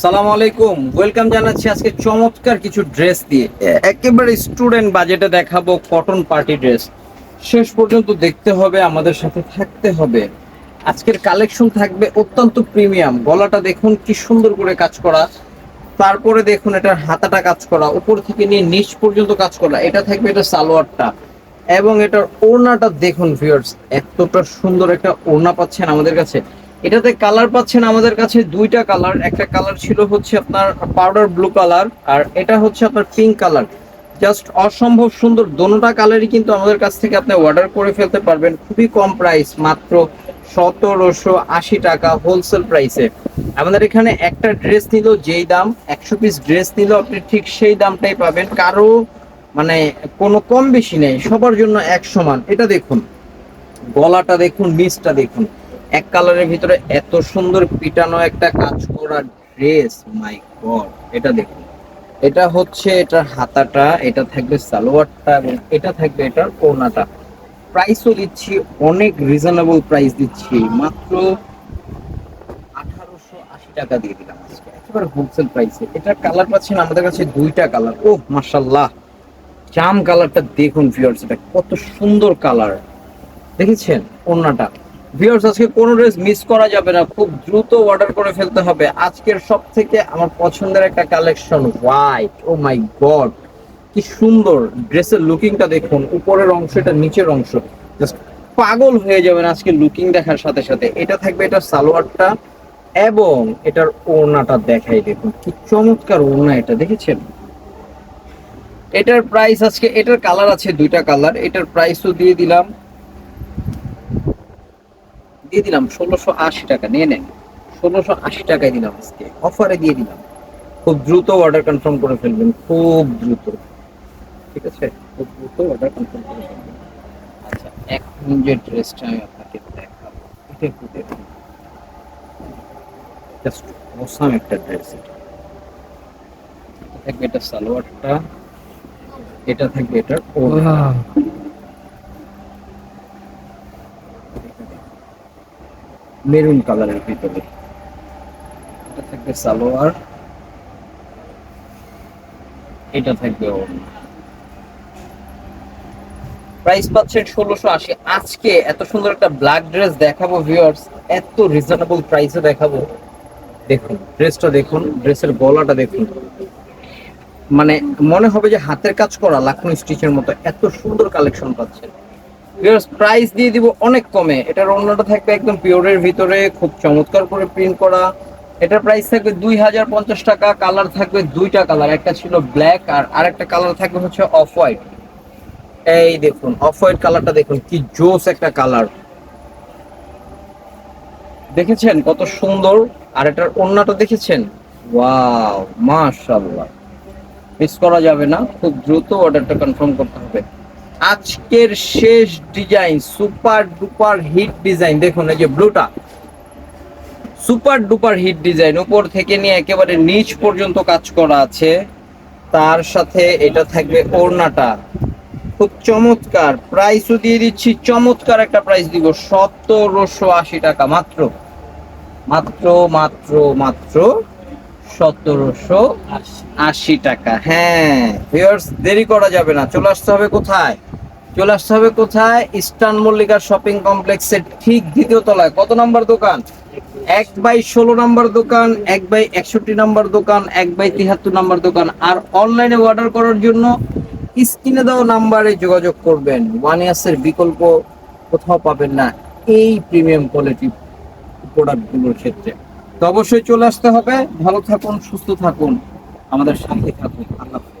সালাম আলাইকুম। ওয়েলকাম জানাচ্ছি আজকে চমৎকার কিছু ড্রেস দিয়ে। একেবারে স্টুডেন্ট বাজেটে দেখাবো কটন পার্টি ড্রেস শেষ পর্যন্ত দেখতে হবে, আমাদের সাথে থাকতে হবে। আজকের কালেকশন থাকবে অত্যন্ত প্রিমিয়াম গলাটা দেখুন কি সুন্দর করে কাজ করা। তারপরে দেখুন এটার হাতাটা কাজ করা। উপর থেকে নিয়ে নিচ পর্যন্ত কাজ করা। এটা থাকবে এটা সালোয়ারটা। এবং এটার ওড়নাটা দেখুন ভিউয়ার্স এতটা সুন্দর একটা ওড়না পাচ্ছেন আমাদের কাছে। এটাতে কালার পাচ্ছেন আমাদের কাছে দুইটা কালার একটা কালার ছিল হচ্ছে আপনার পাউডার ব্লু কালার আর এটা হচ্ছে আপনার পিঙ্ক কালার জাস্ট অসম্ভব সুন্দর, দোনোটা কালারই কিন্তু আমাদের কাছ থেকে আপনি অর্ডার করে ফেলতে পারবেন। খুবই কম প্রাইস মাত্র সতেরোশো আশি টাকা হোলসেল প্রাইসে আমাদের এখানে একটা ড্রেস নিল, যেই দাম, একশো পিস ড্রেস নিল, আপনি ঠিক সেই দামটাই পাবেন। কারও মানে কোনো কম বেশি নেই, সবার জন্য এক সমান। এটা দেখুন, গলাটা দেখুন, নিচটা দেখুন। এক কালারের ভিতরে এত সুন্দর পিটানো একটা কাজ করা ড্রেস মাই গড এটা দেখুন। এটা হচ্ছে এটার হাতাটা, এটা থাকবে সালোয়ারটা এবং এটা থাকবে এটার ওড়নাটা। প্রাইসও দিচ্ছি, অনেক রিজনেবল প্রাইস দিচ্ছি। মাত্র আঠারোশো আশি টাকা দিয়ে দিলাম একেবারে হোলসেল প্রাইসে এটার কালার পাচ্ছেন আমাদের কাছে দুইটা কালার ও মার্শাল্লাহ জাম কালারটা দেখুন ভিউয়ার্স এটা কত সুন্দর কালার দেখেছেন? ওড়নাটা। ভিউয়ার্স আজকে কোনো ড্রেস মিস করা যাবে না। খুব দ্রুত অর্ডার করে ফেলতে হবে। আজকের সব থেকে আমার পছন্দের একটা collection white oh my god কি সুন্দর ড্রেসের লুকিংটা দেখুন। উপরের অংশ এটা নিচের অংশ। জাস্ট পাগল হয়ে যাবেন আজকে লুকিং দেখার সাথে সাথে। এটা থাকবে এটা সালোয়ারটা এবং এটার ওড়নাটা দেখাই দেখুন। কি চমৎকার ওড়না এটা, দেখেছেন? এটার প্রাইস আজকে, এটার কালার আছে দুইটা কালার এটার প্রাইসও দিয়ে দিলাম। দিয়ে দিলাম, ষোলোশো আশি টাকা, নিয়ে নেন। ষোলোশো আশি টাকায় দিলাম আজকে অফারে দিয়ে দিলাম। খুব দ্রুত অর্ডার কনফার্ম করে ফেলবেন, খুব দ্রুত। ঠিক আছে? খুব দ্রুত অর্ডার কনফার্ম করে ফেলবেন। আচ্ছা এক মিনিটের ড্রেসটা আমি আপনাকে দেখাবো। এটা একটু দেখুন। জাস্ট অসাম একটা ড্রেস এটা। এটা থাকবে এটা সালোয়ারটা, এটা থাকবে এটার মেরুন কালারের ভিতরে। এটা থাকবে সালোয়ার। এটা থাকবে প্রাইস পাচ্ছেন ষোলোশো আশি। আজকে এত সুন্দর একটা ব্ল্যাক ড্রেস দেখাবো ভিউয়ার্স এত রিজনেবল প্রাইসে দেখাবো। দেখুন ড্রেসটা দেখুন ড্রেসের গলাটা দেখুন। মানে মনে হবে যে হাতের কাজ করা লাখনো স্টিচের মতো এত সুন্দর কালেকশন পাচ্ছেন। প্রাইস দিয়ে দিব অনেক কমে। এটার অন্যটা থাকবে একদম পিওরের ভিতরে, খুব চমৎকার করে প্রিন্ট করা। এটার প্রাইস থাকবে দুই হাজার পঞ্চাশ টাকা কালার থাকবে দুইটা কালার একটা ছিল ব্ল্যাক আর আরেকটা কালার থাকবে হচ্ছে অফ হোয়াইট এই দেখুন অফ হোয়াইট কালারটা দেখুন, কি জোস একটা কালার দেখেছেন কত সুন্দর? আর এটার ওন্নাটা দেখেছেন? ওয়াও মাশাআল্লাহ। মিস করা যাবে না, খুব দ্রুত অর্ডারটা কনফার্ম করতে হবে। আজকের শেষ design, super duper hit design. দেখুন, এই যে ব্লুটা। Super duper hit design. উপর থেকে নিয়ে একেবারে নিচ পর্যন্ত কাজ করা আছে। তার সাথে এটা থাকবে ওড়নাটা। খুব চমৎকার। প্রাইসও দিয়ে দিচ্ছি। চমৎকার একটা প্রাইস দিব। সতেরোশো আশি টাকা। মাত্র। মাত্র মাত্র মাত্র সতেরোশো আশি টাকা। হ্যাঁ দেরি করা যাবে না। চলে আসতে হবে কোথায়? চলে আসতে হবে কোথায়? ইস্টার্ন মল্লিকা শপিং কমপ্লেক্সের ঠিক দ্বিতীয় তলায়। কত নম্বর দোকান? এক বাই ষোলো নম্বর দোকান, এক বাই একষট্টি নম্বর দোকান, এক বাই তিহাত্তর নম্বর দোকান। আর অনলাইনে অর্ডার করার জন্য স্ক্রিনে দেওয়া নাম্বারে যোগাযোগ করবেন। ওয়ান ইয়ার্সের বিকল্প কোথাও পাবেন না এই প্রিমিয়াম কোয়ালিটি প্রোডাক্টগুলোর ক্ষেত্রে। তো অবশ্যই চলে আসতে হবে। ভালো থাকুন, সুস্থ থাকুন। আমাদের সাথে থাকুন। আল্লাহ।